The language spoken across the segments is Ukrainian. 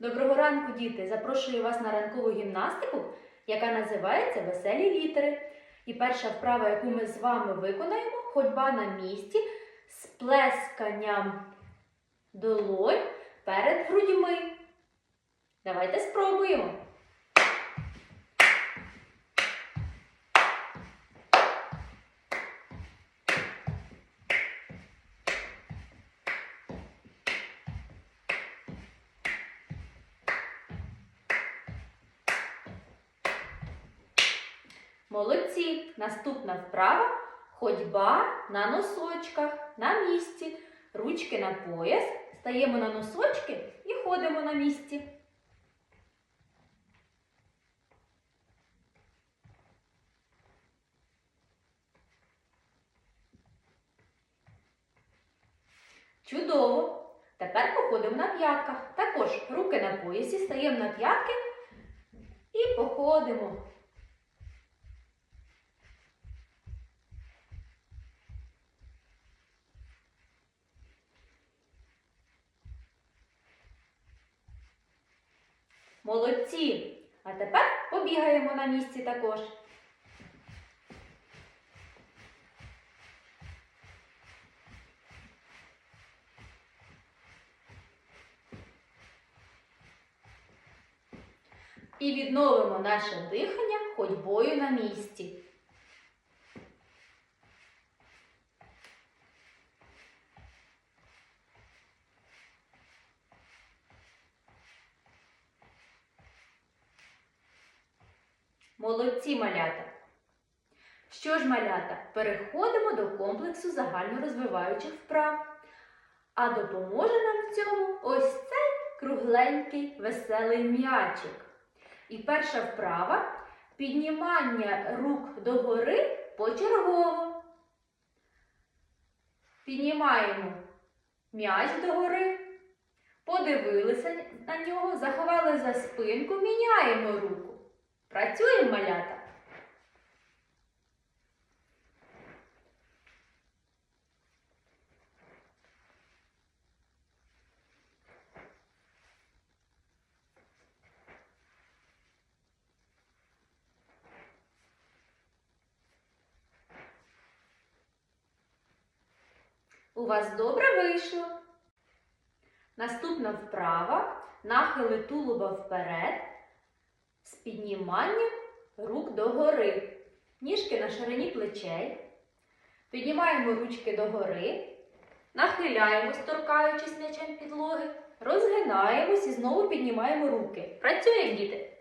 Доброго ранку, діти! Запрошую вас на ранкову гімнастику, яка називається Веселі літери. І перша вправа, яку ми з вами виконаємо, ходьба на місці з плесканням долонь перед грудьми. Давайте спробуємо. Молодці! Наступна вправа ходьба на носочках на місці. Ручки на пояс. Стаємо на носочки і ходимо на місці. Чудово! Тепер походимо на п'ятках. Також руки на поясі, стаємо на п'ятки і походимо. Молодці! А тепер побігаємо на місці також. І відновимо наше дихання ходьбою на місці. Молодці малята! Що ж, малята, переходимо до комплексу загальнорозвиваючих вправ. А допоможе нам в цьому ось цей кругленький веселий м'ячик. І перша вправа піднімання рук догори почергово. Піднімаємо м'яч догори, подивилися на нього, заховали за спинку, міняємо руку. Працюємо малята. У вас добре вийшло. Наступна вправа нахили тулуба вперед з підніманням рук догори. Ніжки на ширині плечей. Піднімаємо ручки догори, нахиляємось, торкаючись м'ячем підлоги, розгинаємось і знову піднімаємо руки. Працюємо, діти.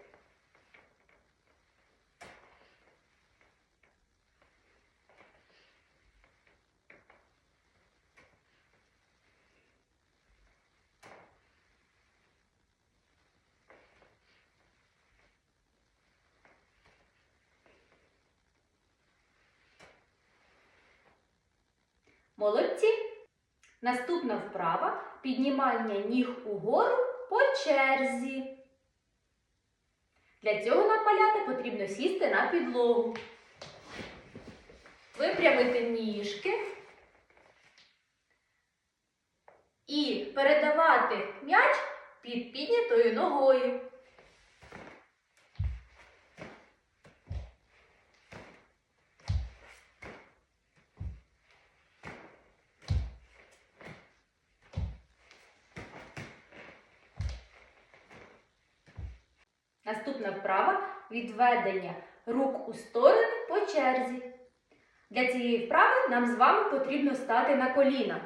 Молодці. Наступна вправа піднімання ніг угору по черзі. Для цього нам маляти потрібно сісти на підлогу. Випрямити ніжки і передавати м'яч під піднятою ногою. Наступна вправа відведення рук у сторони по черзі. Для цієї вправи нам з вами потрібно стати на коліна.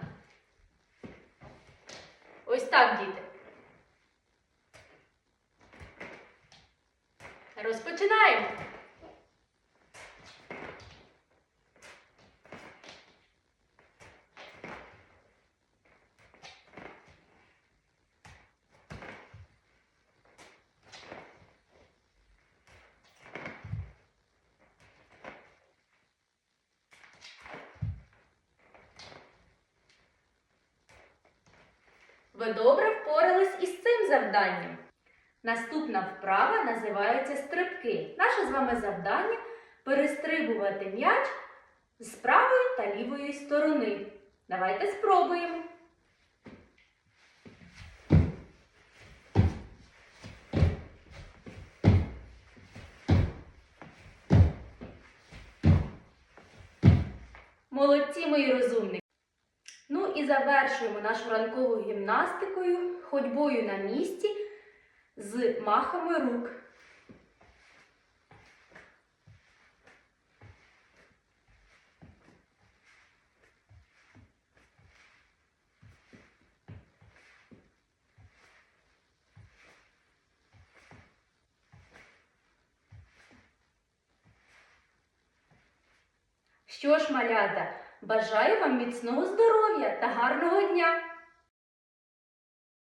Ось так, діти. Розпочинаємо. Ви добре впорались із цим завданням. Наступна вправа називається стрибки. Наше з вами завдання перестрибувати м'яч з правої та лівої сторони. Давайте спробуємо. Молодці мої розумні! І завершуємо нашу ранкову гімнастикою, ходьбою на місці з махами рук. Що ж, малята, бажаю вам міцного здоров'я та гарного дня!